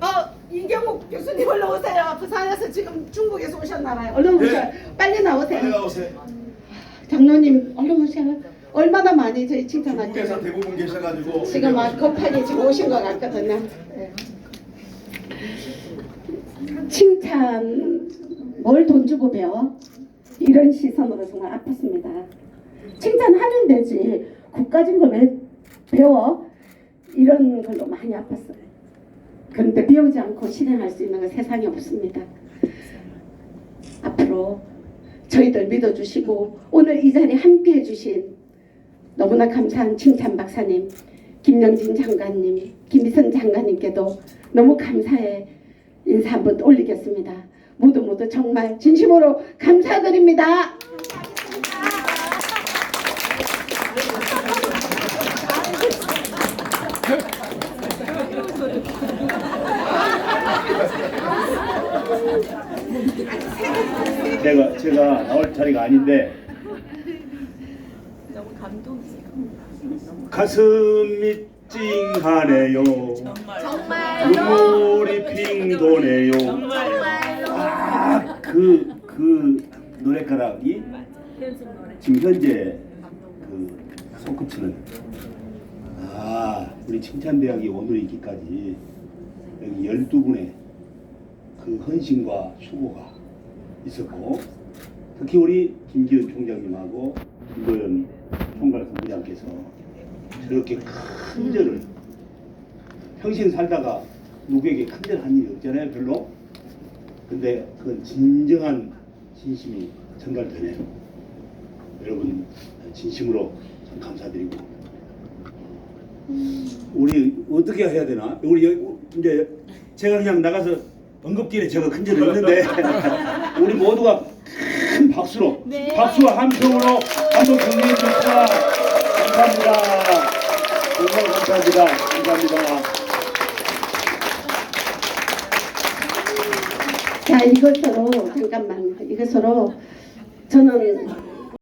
어, 이경욱 교수님 얼른 오세요. 부산에서 지금 중국에서 오셨나봐요. 얼른 네. 오셔. 빨리 나오세요. 빨리 나오세요. 장로님 얼른 오세요. 얼마나 많이 저희 중국에서 칭찬할게요. 대부분 계셔가지고 지금 막 급하게 지금 오신 것 같거든요. 네. 칭찬 뭘 돈 주고 배워? 이런 시선으로 정말 아팠습니다. 칭찬하면 되지. 국가진 걸 왜 배워? 이런 걸로 많이 아팠어요. 그런데 배우지 않고 실행할 수 있는 건 세상에 없습니다. 앞으로 저희들 믿어주시고 오늘 이 자리에 함께 해주신 너무나 감사한 칭찬 박사님, 김영진 장관님, 김희선 장관님께도 너무 감사의 인사 한번 올리겠습니다. 모두 모두 정말 진심으로 감사드립니다. 제가 제가 나올 자리가 아닌데. 가슴이 찡하네요. 정말 눈물이 핑 도네요. 아그 그 노래가락이 지금 현재 그 손끝치는 아 우리 칭찬대학이 오늘 있기까지 여기 12분의 그 헌신과 수고가 있었고 특히 우리 김기현 총장님하고 김도현 총괄 본부장께서 저렇게 큰 절을 평생 살다가 누구에게 큰 절 한 일이 없잖아요 별로. 근데 그건 진정한 진심이 전달되네요. 여러분 진심으로 참 감사드리고. 우리 어떻게 해야 되나? 우리 이제 제가 그냥 나가서 언급길에 제가 큰 절을 했는데 우리 모두가 큰 박수로 네. 박수와 함성으로 한번 격려해 주십시다. 감사합니다. 정말 감사합니다. 감사합니다. 자 이것으로 잠깐만. 이것으로 저는